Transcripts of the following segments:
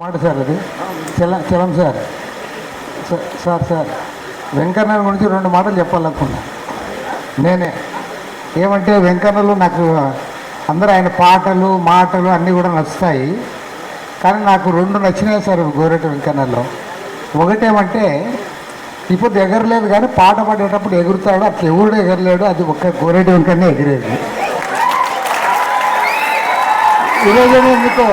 మాట సార్ అది Chalam Chalam sir. Sir sir. Venkanna గురించి రెండు మాటలు చెప్పాలనుకున్నా. నేనే. ఏమంటే వెంకన్నలు నాకు అందరూ ఆయన పాటలు మాటలు అన్నీ కూడా నచ్చుతాయి. కానీ నాకు రెండు నచ్చినాయి సార్ గోరెట వెంకన్నలో. ఒకటేమంటే ఇప్పుడు ఎగరలేదు కానీ పాట పాడేటప్పుడు ఎగురుతాడు అట్లా ఎవడు ఎగరలేడు అది ఒక్క గోరెటి వెంకన్నే ఎగిరేది. ఈరోజు ఎందుకో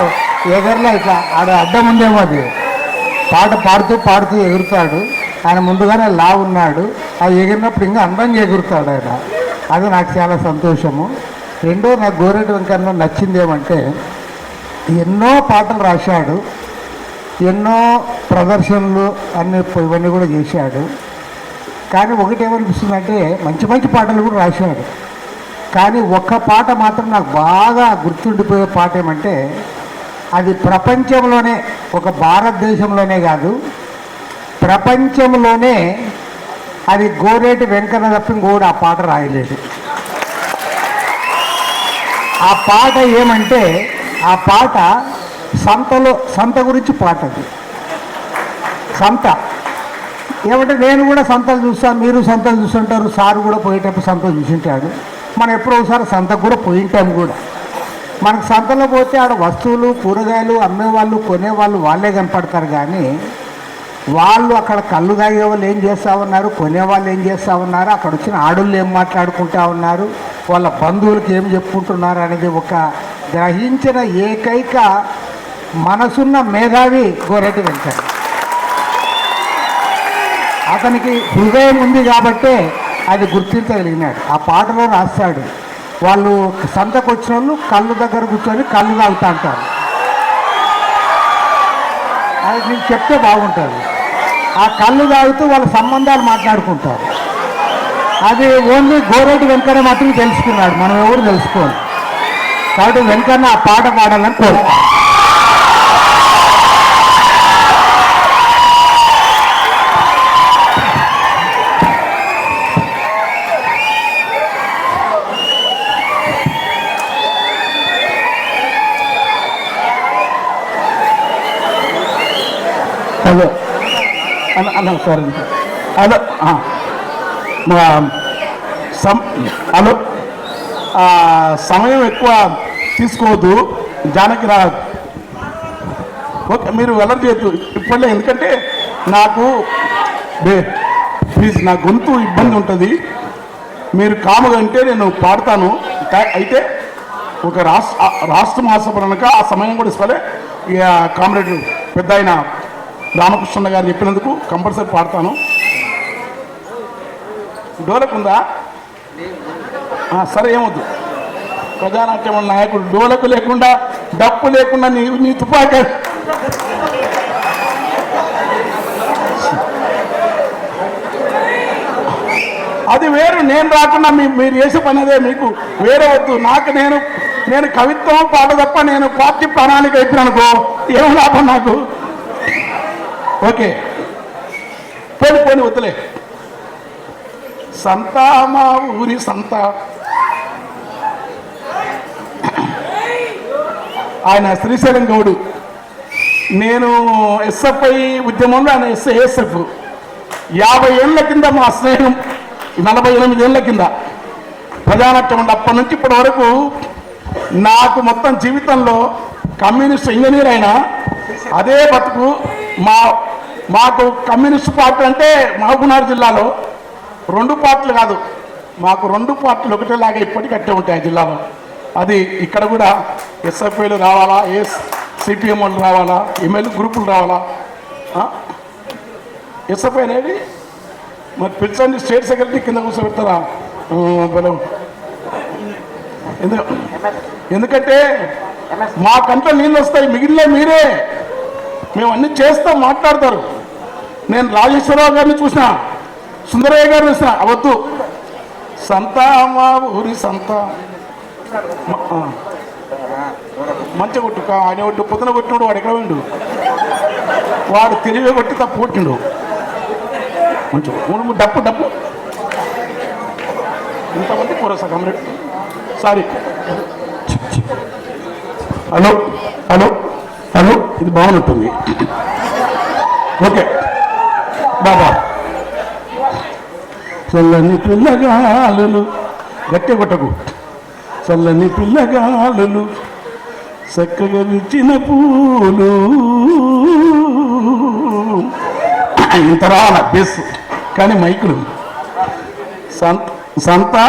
ఎగరలే ఇట్లా ఆడ అడ్డం ఉందేమో అది. పాట పాడుతూ పాడుతూ ఎగురుతాడు. ఆయన ముందుగానే లా ఉన్నాడు. అది ఎగిరినప్పుడు ఇంకా అందంగా ఎగురుతాడు ఆయన. అది నాకు చాలా సంతోషము. రెండో నాకు గోరెడ్డి వెంకన్న నచ్చింది ఏమంటే ఎన్నో పాటలు రాశాడు. ఎన్నో ప్రదర్శనలు అన్ని ఇవన్నీ కూడా చేశాడు. కానీ ఒకటి ఏమనిపిస్తుందంటే మంచి మంచి పాటలు కూడా రాశాడు. కానీ ఒక్క పాట మాత్రం నాకు బాగా గుర్తుండిపోయే పాట ఏమంటే అది ప్రపంచంలోనే ఒక భారతదేశంలోనే కాదు. ప్రపంచంలోనే అది గోరేటి వెంకన్న తప్ప ఇంకోడు ఆ పాట రాయలేదు. ఆ పాట ఏమంటే ఆ పాట సంతలో సంత గురించి పాట అది. సంత. ఏమంటే నేను కూడా సంతలు చూస్తాను మీరు సంతలు చూస్తుంటారు సార్ కూడా పోయేటప్పుడు సంతలు చూసింటాడు మనం ఎప్పుడో ఒకసారి సంతకు కూడా పోయింటాం కూడా. మనకు సంతలో పోతే ఆడ వస్తువులు కూరగాయలు అమ్మేవాళ్ళు కొనేవాళ్ళు వాళ్ళే కనపడతారు కానీ వాళ్ళు అక్కడ కళ్ళు తాగేవాళ్ళు ఏం చేస్తూ ఉన్నారు? కొనేవాళ్ళు ఏం చేస్తూ ఉన్నారు? అక్కడ వచ్చిన ఆడోళ్ళు ఏం మాట్లాడుకుంటా ఉన్నారు? వాళ్ళ బంధువులకి ఏం చెప్పుకుంటున్నారు అనేది ఒక గ్రహించిన ఏకైక మనసున్న మేధావి గోరెటి వెంకట. అతనికి హృదయం ఉంది కాబట్టే అది గుర్తించగలిగినాడు. ఆ పాటలో రాస్తాడు వాళ్ళు సంతకు వచ్చిన వాళ్ళు కళ్ళు దగ్గర కూర్చొని కళ్ళు తాగుతా అంటారు. అది నేను చెప్తే బాగుంటుంది. ఆ కళ్ళు తాగుతూ వాళ్ళ సంబంధాలు మాట్లాడుకుంటారు. అది ఓన్లీ గోరెడ్డి వెంకన్న మాత్రం తెలుసుకున్నాడు మనం ఎవరు తెలుసుకోవాలి కాబట్టి వెంకన్న ఆ పాట పాడాలని కోరుతాం హలో అన్న సారీ హలో సమ్ హలో. సమయం ఎక్కువ తీసుకోవద్దు. జానకి రా. ఓకే మీరు వెల్లడి చేయొద్దు. ఇప్పుడే ఎందుకంటే నాకు బే- ప్లీజ్ నా గొంతు ఇబ్బంది ఉంటుంది. మీరు కాముగా అంటే నేను పాడతాను. అయితే ఒక రాష్ట్ర ఆ రాష్ట్ర ఆ సమయం కూడా ఇస్తాలే. ఇక కామ్రేడ్ పెద్ద ఆయన రామకృష్ణ గారు చెప్పినందుకు కంపల్సరీ పాడతాను. డోలకు ఉందా సరే ఏమొద్దు. ప్రజానాట్యం నాయకుడు డోలకు లేకుండా డప్పు లేకుండా నీ నీ తుపాక. అది వేరు నేను రాకుండా మీ మీరు చేసే పని అదే మీకు వేరే వద్దు. నాకు నేను నేను కవిత్వం పాట తప్ప నేను పార్టీ ప్రణాళిక అయిపోయిననుకో ఏం లాభం నాకు? ఓకే. పోని పోని వద్దులే. సంత మా ఊరి సంత. ఆయన శ్రీశైలం గౌడు. నేను ఎస్ఎఫ్ఐ ఉద్యమంలో ఆయన ఎస్ఏఎస్ఎఫ్ యాభై ఏళ్ళ కింద మా స్నేహం నలభై ఎనిమిది ఏళ్ళ కింద. ప్రజానాట్యం ఉండే అప్పటి నుంచి ఇప్పటి వరకు నాకు మొత్తం జీవితంలో కమ్యూనిస్ట్ ఇంజనీర్ అయినా అదే బతుకు మా మాకు కమ్యూనిస్ట్ పార్టీ అంటే మహబూబ్నగర్ జిల్లాలో రెండు పార్టీలు కాదు మాకు రెండు పార్టీలు ఒకటేలాగా ఇప్పటికీ అట్టే ఉంటాయి ఆ జిల్లాలో. అది ఇక్కడ కూడా ఎస్ఎఫ్ఐలు రావాలా ఏఎస్ సిపిఎం వాళ్ళు రావాలా ఎమ్మెల్యే గ్రూపులు రావాలా? ఎస్ఎఫ్ఐ అనేది మరి పిలిచండి స్టేట్ సెక్రటరీ కింద కూర్చోబెడతారా? బలం. ఎందుకంటే మా కంట్లో నీళ్ళు వస్తాయి మిగిలిన మీరే. మేము అన్ని చేస్తాం మాట్లాడతారు. నేను రాజేశ్వరరావు గారిని చూసిన సుందరయ్య గారిని చూసిన అవద్దు సంత ఊరి సంత మంచి కొట్టు ఆయన కొట్టు పొద్దున కొట్టినాడు వాడు ఎక్కడ పోయిండు వాడు తెలివి కొట్టి తప్పు కొట్టిండు. కొంచెం మూడు డప్పు డప్పు. ఇంతమంది కూర సగం సారీ. Hello hello hello. ఇది బాగుంటుంది ఓకే. బాబా. చల్లని పిల్లగాలులు గట్టి కొట్టకు. చల్లని పిల్లగాలులు చక్కగా విచ్చిన పూలు. ఇంతరాల బెస్. కానీ మైకులు. సంత సంతా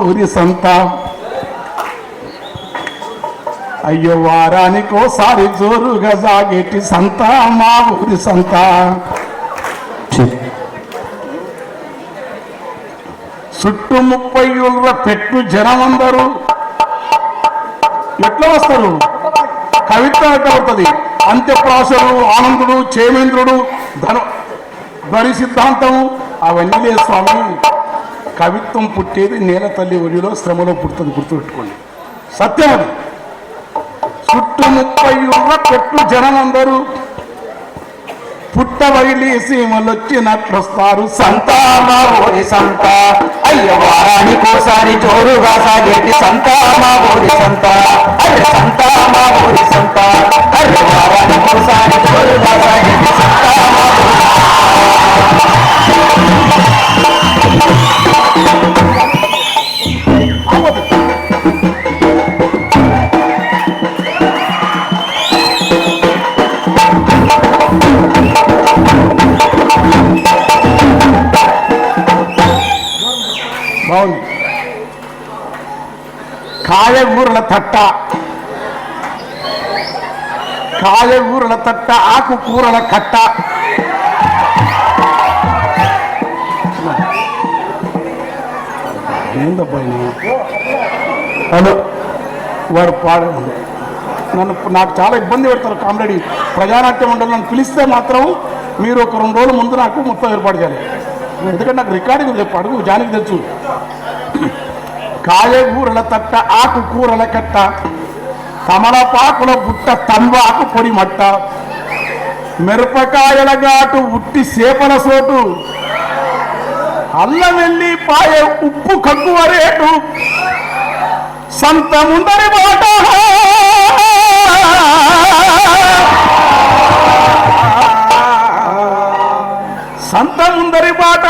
ఊరి సంత. అయ్యో వారానికోసారి జోరుగా సాగేటి సంత మా ఊరి సంత. చుట్టు ముప్పై పెట్టు జనం అందరూ ఎట్లా వస్తారు? కవిత్వం ఎట్లా అవుతుంది? అంత్యప్రాసలు ఆనందుడు చేమేంద్రుడు ధను ధ్వని సిద్ధాంతము అవన్నీ లేదు స్వామి. కవిత్వం పుట్టేది నేల తల్లి ఒడిలో శ్రమలో పుడుతుంది గుర్తుపెట్టుకోండి. సత్యం అది. చుట్టూ ముప్పై పెట్టు జనం అందరూ పుట్టబయలి సీమలొచ్చినట్లొస్తారు సంత. మా ఓరి సంత. అయ్య వారానికోసారి జోరుగా సాగేటి సంత. మా ఊరి సంత. అరే సంత మా ఊరి సంత అరే వారానికోసారి జోరుగా సాగేటి తట్ట. కాయగూరల తట్ట ఆకుకూరల కట్ట? హలో. వాడు పాడు. నన్ను నాకు చాలా ఇబ్బంది పెడతారు కామెడీ ప్రజానాట్యం ఉండాలి నన్ను పిలిస్తే మాత్రం మీరు ఒక రెండు రోజుల ముందు నాకు మొత్తం ఏర్పాటు చేయాలి. ఎందుకంటే నాకు రికార్డింగ్ చెప్పు అడుగు జానికి తెలుసు. కాయగూరల తట్ట ఆకు కూరల కట్ట తమలపాకుల బుట్ట తంబాకు పొడి మట్ట మిరపకాయల ఘాటు ఉట్టి సేపల సోటు అల్లమెల్లి పాయ ఉప్పు కక్కువ రేటు సంత ముందరి బాట. సంత ముందరి బాట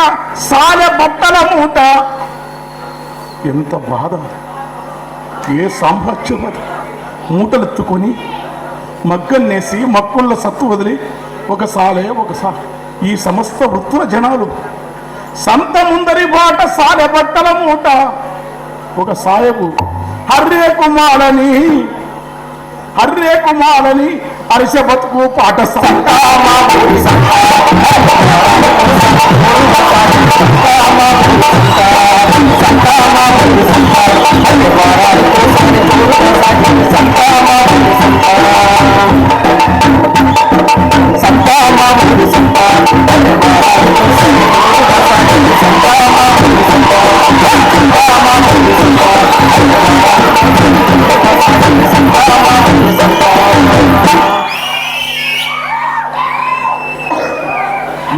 సాల బట్టల మూట ఎంత బాధ. ఏ సాంభాత్యం అది మూటలెత్తుకొని మగ్గన్నేసి మక్కుళ్ళ సత్తు వదిలి ఒక సాలే ఒక సాల ఈ సమస్త వృత్తుల జనాలు సంత ముందరి బాట సాలె బట్టల మూట. ఒక సాయబు హర్రే కుమారని హర్రే కుమారని అరిస బతుకు పాట సంతామా సంత.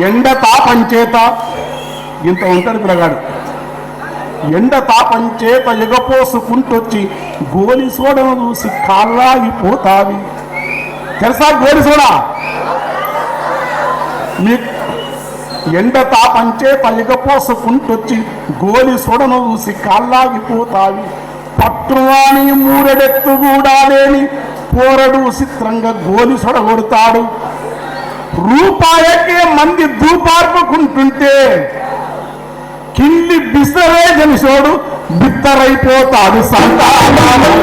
ఎండ తాపం చేత ఇంత ఉంటాడు పిల్లగాడు. ఎండ తాపం చేత ఎగపోసుకుంటొచ్చి గోలి సోడను చూసి కాళ్ళాగిపోతావి. తెలుసా గోలి సోడా? మీ ఎండ తాపం చేత ఎగపోసుకుంటొచ్చి గోలి సోడను చూసి కాళ్ళాగిపోతావి. పట్టువాని మూరెడెత్తు కూడా లేని పోరడు చిత్రంగా గోలి సొడ కొడతాడు. రూపాయకే మంది దూపార్పుకుంటుంటే కింది బిసరే జనిసోడు బిత్తరైపోతాడు సంతానం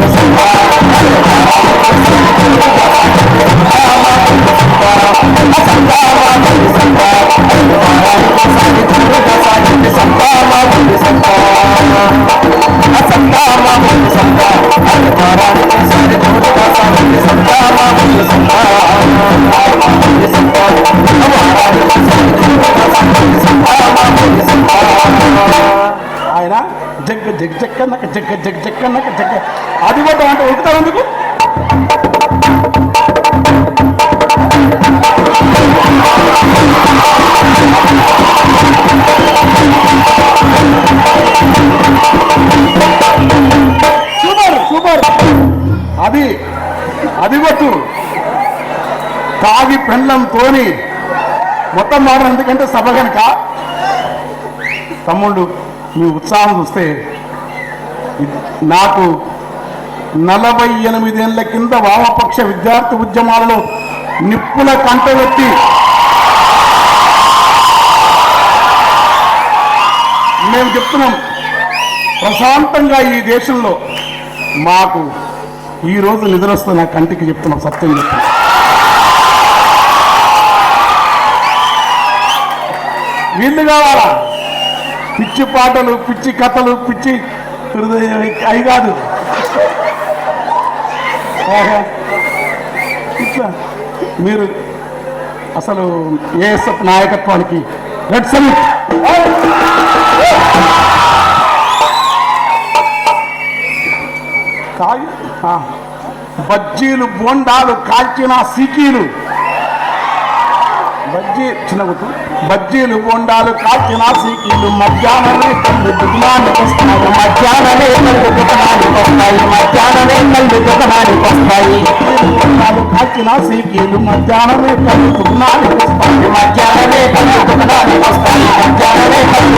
ఆయన జగ్గ జగ్ జక్కన్నక జగ్గ జగ్ జక్కన్నక జగ్గ అది కూడా అంటే ఉడుకుతారు ఎందుకు? సూపర్ సూపర్ అది అది కొట్టు తాగి పెండ్లంతోని మొత్తం మాట ఎందుకంటే సభ కనుక తమ్ముళ్ళు మీ ఉత్సాహం చూస్తే నాకు నలభై ఎనిమిదేళ్ళ కింద వామపక్ష విద్యార్థి ఉద్యమాలలో నిప్పుల కంటవెత్తి మేము చెప్తున్నాం ప్రశాంతంగా ఈ దేశంలో మాకు ఈ రోజు నిద్రొస్తున్న కంటికి చెప్తున్నాం సత్యం చెప్తున్నాం. వీళ్ళు కావాలా? పిచ్చి పాటలు పిచ్చి కథలు పిచ్చి హృదయం అవి కాదు. ఇట్లా మీరు అసలు ఏఎస్ఎఫ్ నాయకత్వానికి రెడ్ సమిట్ కాగి బజ్జీలు బోండాలు కాల్చిన సీకీలు. బజ్జీ చిన్న గుర్తు. బజ్జీలు బోండాలు కాల్చిన సీకీలు మధ్యాహ్నమే కళ్ళు దుగ్నానికి వస్తాయి. మధ్యాహ్నమే కళ్ళు దుకాణానికి వస్తాయి. మధ్యాహ్నమే కళ్ళు దుకాణానికి వస్తాయి. బోండాలు కాల్చిన సీకీలు మధ్యాహ్నమే కళ్ళు దుకాణానికి వస్తాయి. మధ్యాహ్నమే కళ్ళు దుకాణానికి వస్తాయి. మధ్యాహ్నమే కళ్ళు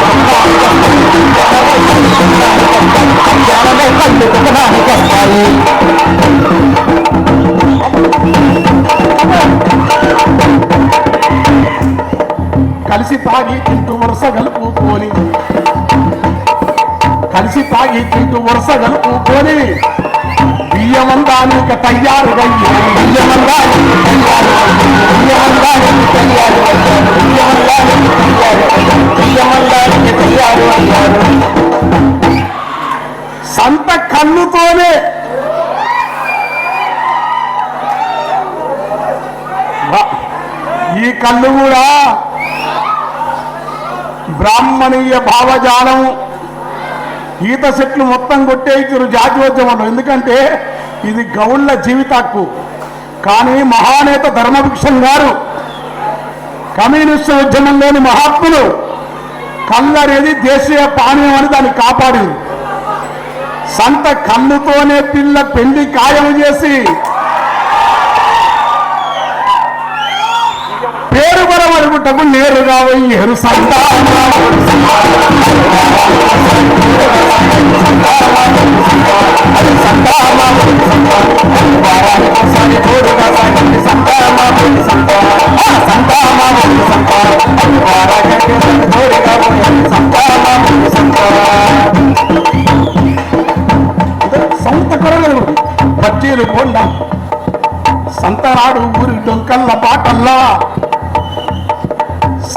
మధ్యాహ్నమే కళ్ళు దుకాణానికి వస్తాయి. Thank you. కలిసి తాగి తింటూ వరుస కలుపుకొని కలిసి తాగి తింటూ వరుస గలుపుకొని బియ్యమందానిక తయారుగయ్యి తయారు తయారు తయారు అయ్యారు సంత కన్నుతోనే ఈ కళ్ళు కూడా బ్రాహ్మణీయ భావజాలం. ఈత చెట్లు మొత్తం కొట్టేయితురు జాతీయోద్యమంలో ఎందుకంటే ఇది గౌళ్ళ జీవితాక్కు కానీ మహానేత ధర్మభిక్షం గారు కమ్యూనిస్టు ఉద్యమంలోని మహాత్ములు కళ్ళనేది దేశీయ పానీయం అని దాన్ని కాపాడింది. సంత కన్నుతోనే పిల్ల పెళ్ళి ఖాయం చేసి పేరు బరమరుగుటకు నేరుగా పోయి సంత సంత కొరగలు బజ్జీలు కొండ సంతనాడు ఊరి డొంకల్ల పాటల్లా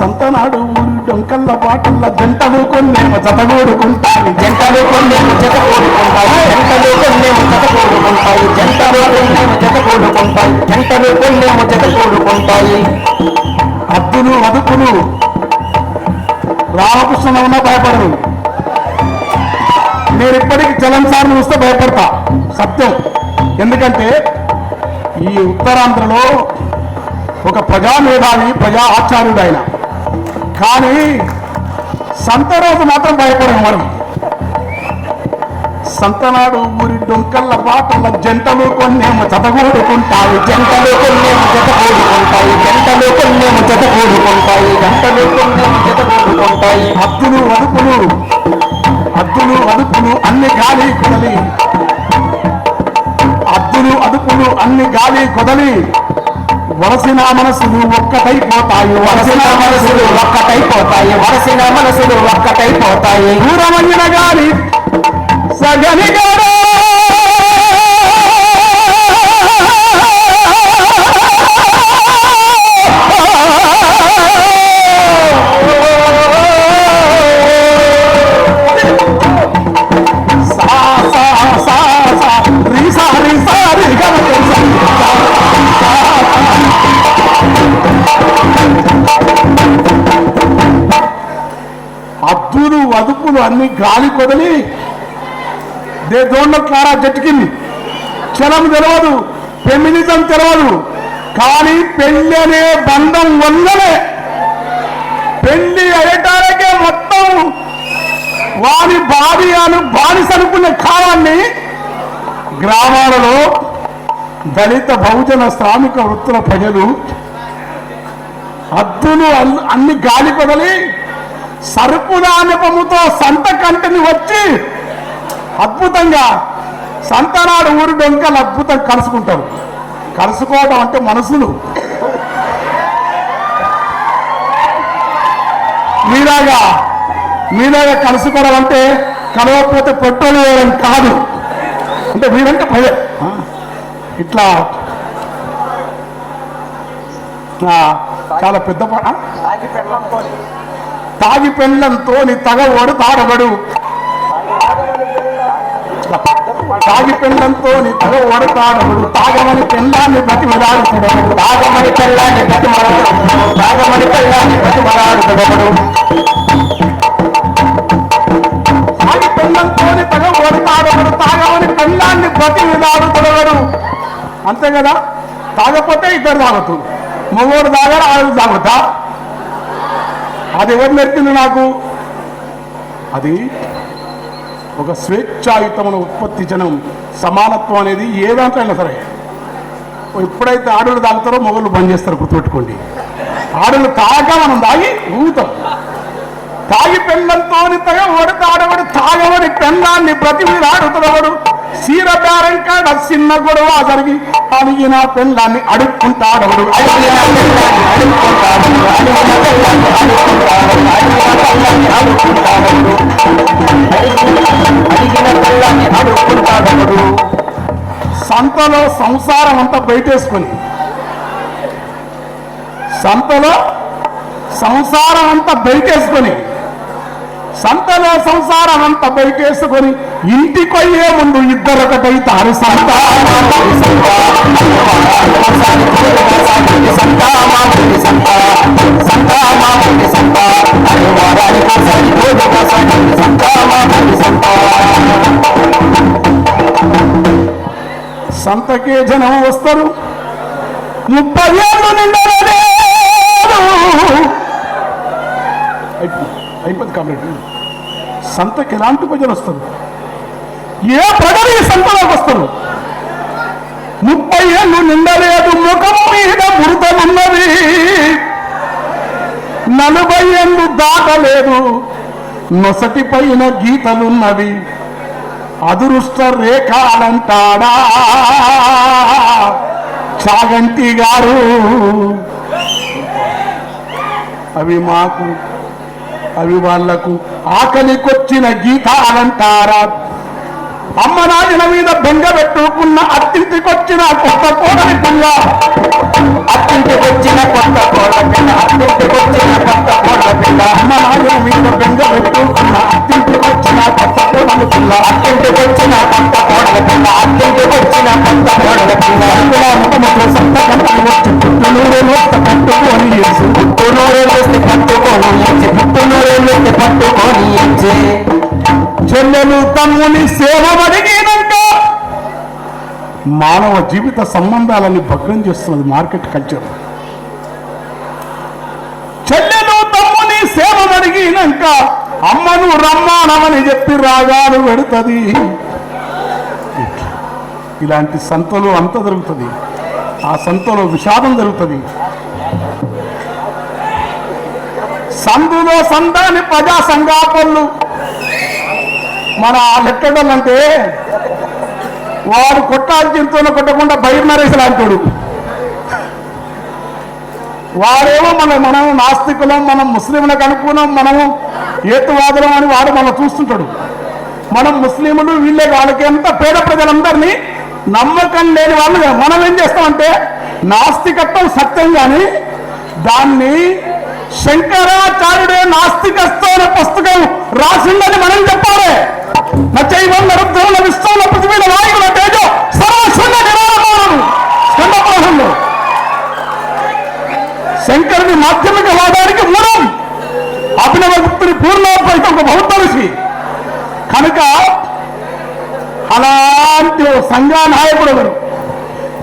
సంతనాడు ఊరి డొంకల్ల పాటల్లా జంటలు కొన్నేమో జతగూడుకుంటాయి. జంటలు కొన్నేమో జత కూడుకుంటాయి జంటలు కొన్నేమో జత కూడుకుంటాయి జంటలు కొన్నేమో జత కూడుకుంటాయి జంటలు కొన్నేమో జత కూడుకుంటాయి అద్దులు అదుపులు. రామకృష్ణ ఉన్నా భయపడరు. నేను ఇప్పటికి చలం సార్లు చూస్తే భయపడతా. సత్యం. ఎందుకంటే ఈ ఉత్తరాంధ్రలో ఒక ప్రజా మేధావి ప్రజా ఆచార్యుడు ఆయన. కానీ సంత రోజు మాత్రం భయపడము మనం సంతనాడు ఊరి డొంకల్ల పాటల జంటలు కొన్నేమో చదగూడుకుంటాయి జంటలు కొన్నేమో జత కూడుకుంటాయి జంటలు కొన్నేమో జత కూడుకుంటాయి జంటలు కొన్నేమో జత కూడుకుంటాయి హద్దులు అదుపులు హద్దులు అదుపులు అన్ని గాలి కొదలి. హద్దులు అదుపులు అన్ని గాలి కొదలి. వలసిన మనసులు ఒక్కటైపోతాయి. వలసిన మనసులు ఒక్కటైపోతాయి. వలసిన మనసులు ఒక్కటైపోతాయి. దూరమైన గాలి సగని సా అన్ని గాలి కొదలి దే డోంట్ నో క్లారా జట్కింది చలం తెలియదు ఫెమినిజం తెలియదు కానీ పెళ్ళి అనే బంధం వల్లనే పెళ్ళి అయ్యటానికే మొత్తం వారి భార్య అను బానిస అనుకునే కాలాన్ని గ్రామాలలో దళిత బహుజన శ్రామిక వృత్తుల ప్రజలు అద్దులు అన్ని గాలి కొదలి సరుపుదానపముతో సంత కంటిని వచ్చి అద్భుతంగా సంతనాడు ఊరి డొంకలు అద్భుతం కలుసుకుంటారు. కలుసుకోవడం అంటే మనసులు మీలాగా మీలాగా కలుసుకోవడం అంటే కలవకపోతే పెట్రోల్ వేయడం కాదు. అంటే మీరంటే భయ. ఇట్లా. చాలా పెద్ద పాట తాగి పెండ్లంతో నీ తగవడు తాడబడు తాగి పెండ్లంతో నీ తగవడు తాడబడు తాగమని పెళ్ళాన్ని బతి తాగమని పెళ్ళాన్ని బతిమలాడు తాగమని పెళ్ళాన్ని బతిమలాడు తగబడు తాగి పెండ్లంతో నీ తగవడు తాడబడు తాగమని పెళ్ళాన్ని బతి విడాడుతున్నాడు అంతే కదా? తాగపోతే ఇద్దరు తాగుతుంది మగోడు తాగారు ఆడు తాగుతా అది ఎవరు నేర్పింది నాకు? అది ఒక స్వేచ్ఛాయుతమైన ఉత్పత్తి జనం సమానత్వం అనేది ఏ దాంట్లో అయినా సరే. ఎప్పుడైతే ఆడలు తాగుతారో మొగలు బంద్ చేస్తారు గుర్తుపెట్టుకోండి. ఆడలు తాగా మనం తాగి ఊగుతాం. తాగి పెళ్ళంతో తగ ఒడి తాడవడు తాగవడి పెళ్ళాన్ని ప్రతి ఆడుతున్నవాడు. సీర బేరం కాడ చిన్న గొడవ జరిగి అడిగిన పెళ్ళాన్ని అడుక్కుంటాడు సంతలో సంసారం అంతా బయటేసుకొని సంతలో సంసారం అంతా బయటేసుకొని సంతలో సంసారం అంతా బయటేసుకొని ఇంటికి అయ్యే ముందు ఇద్దరు ఒకటైతారు సంత సంతకే జనం వస్తారు ముప్పై ఏళ్ళు నిండలనే అయిపోయింది కాబట్టి సంతకి ఎలాంటి ప్రజలు వస్తారు? ఏ ప్రజలు ఈ సంతలోకి వస్తారు? ముప్పై ఏళ్ళు నిండలేదు ముఖం మీద మృతమున్నది నలభై ఏళ్ళు దాటలేదు. నొసటి పైన గీతలున్నవి. అదృష్ట రేఖాలంటాడా? చాగంటి గారు. అవి మాకు అవి వాళ్ళకు ఆకలికొచ్చిన గీతాలంటారా అమ్మ నాయన మీద బెంగ పెట్టుకున్న అత్తింటికొచ్చిన కొత్త కోడలి పిల్ల. అత్తింటికొచ్చిన కొత్త కోళ్ళ అత్తింటికొచ్చిన కొత్త కోళ్ళ అమ్మ నాయన మీద బెంగ పెట్టుకున్న అత్తింటికొచ్చిన కొత్త కోడలి పిల్ల అత్తింటికొచ్చిన పిల్ల పిల్ల అందులో ముఖముతో వచ్చి పట్టుకొని ఇచ్చి పట్టుకొని ఇచ్చి చెల్లెలు తమ్ముని సేవ అడిగినాక మానవ జీవిత సంబంధాలని భగ్నం చేస్తున్నది మార్కెట్ కల్చర్. చెల్లెలు తమ్ముని సేవ అడిగినాక అమ్మను రమ్మానమని చెప్పి రాగాలు పెడుతుంది. ఇలాంటి సంతలో అంత జరుగుతుంది. ఆ సంతలో విషాదం జరుగుతుంది. సందులో సందాని ప్రజా సంఘాపళ్ళు మన లెక్కడంటే వాడు కొట్టాల్సింతోనే కొట్టకుండా బయట నరేసలు అంటాడు. వాడేమో మన మనం నాస్తికులం మనం ముస్లింలకు అనుకున్నాం మనము ఏతువాదులం అని వాడు మనం చూస్తుంటాడు. మనం ముస్లింలు వీళ్ళే వాళ్ళకి ఎంత పేద ప్రజలందరినీ నమ్మకం లేని వాళ్ళు మనం ఏం చేస్తామంటే నాస్తికత్వం సత్యం కానీ దాన్ని శంకరాచార్యుడే నాస్తికస్తో అనే పుస్తకం రాసిందని మనం చెప్పాలి. నచ్చైవం నరుద్రం విశ్వంలో పృథివీల నాయకుల తేజో సర్వశూన్య నిరాళమానం స్కందపురాణంలో శంకరుని మాధ్యమిక వాదానికి మూలం అభినవ గుప్తుని పూర్ణోపైత ఒక బౌద్ధ ఋషి కనుక అలాంటి ఓ సంఘ నాయకుడు ఎవరు?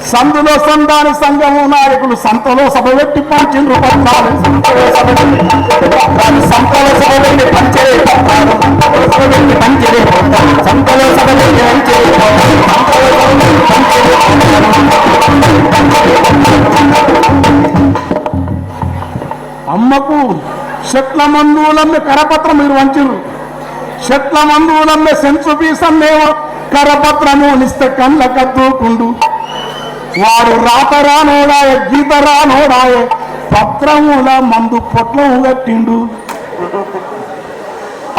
సందులో సంధాన సంఘము నాయకులు సంతలో సభ పెట్టి పంచిన రూపాయలు సంతలో సభ పెట్టి సంతలో సభ వెళ్ళి చెట్ల మందువులమ్మే కరపత్రం మీరు వంచరు చెట్ల మందువులమ్మే సెన్సు పీసమ్మేమో కరపత్రము నిస్తే కళ్ళ కద్దుకుండు. వాడు రాత రానోడాయ గీత రానోడాయ పత్రముల మందు పొట్లం కట్టిండు.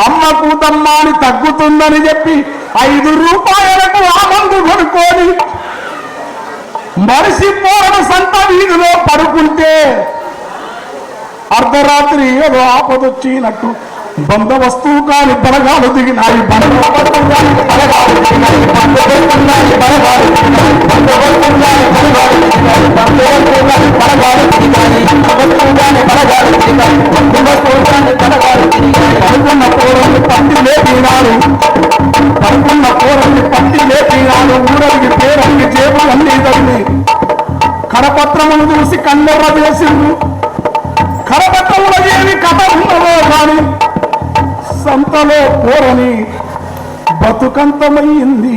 అమ్మ కూతమ్మాని తగ్గుతుందని చెప్పి ఐదు రూపాయలకు ఆ మందు కొనుక్కొని మనిషి పోరణ సంత వీధిలో పడుకుంటే అర్ధరాత్రి ఏదో ఆపదొచ్చినట్టు బందవస్తువు కాని బలగాలు దిగినాయి కాని బలగాలు దిగినాయి. బందవస్తువు పడుకున్న లేపినాడు పడుకున్న పోరల్ని పట్టి లేపినాడు జేబులు కరపత్రమును చూసి కన్నెర్ర చేసిండు కరపత్రములో ఏమి కథ ఉండవో కానీ సంతలో పోరని బతుకంతమయ్యింది.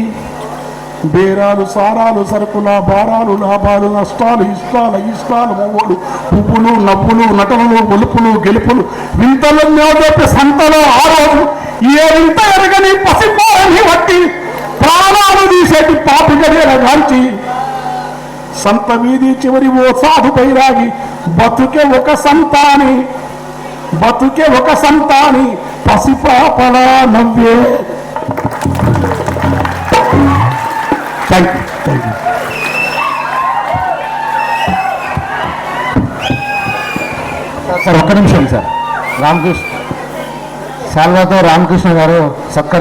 బేరాలు సారాలు సరుకుల భారాలు లాభాలు నష్టాలు ఇష్టాలు ఇష్టాలు మొవ్వలు పువ్వులు నవ్వులు నటనలు ఒలుపులు గెలుపులు వింతలు చెప్పి సంతలో ఆ ఏ వింత ఎరగని పసిపోరని వట్టి ప్రాణాలు తీసేటి పాపిగడేల గాంచి సంత వీధి చివరి ఓ సాధు బైరాగి బతుకే ఒక సంతాని బతుకే ఒక సంతాని పసిపాపల నవ్వే. Thank you thank you sir ఒక్క నిమిషం సార్. రామకృష్ణ శాల్వాతో రామకృష్ణ గారు సత్కరి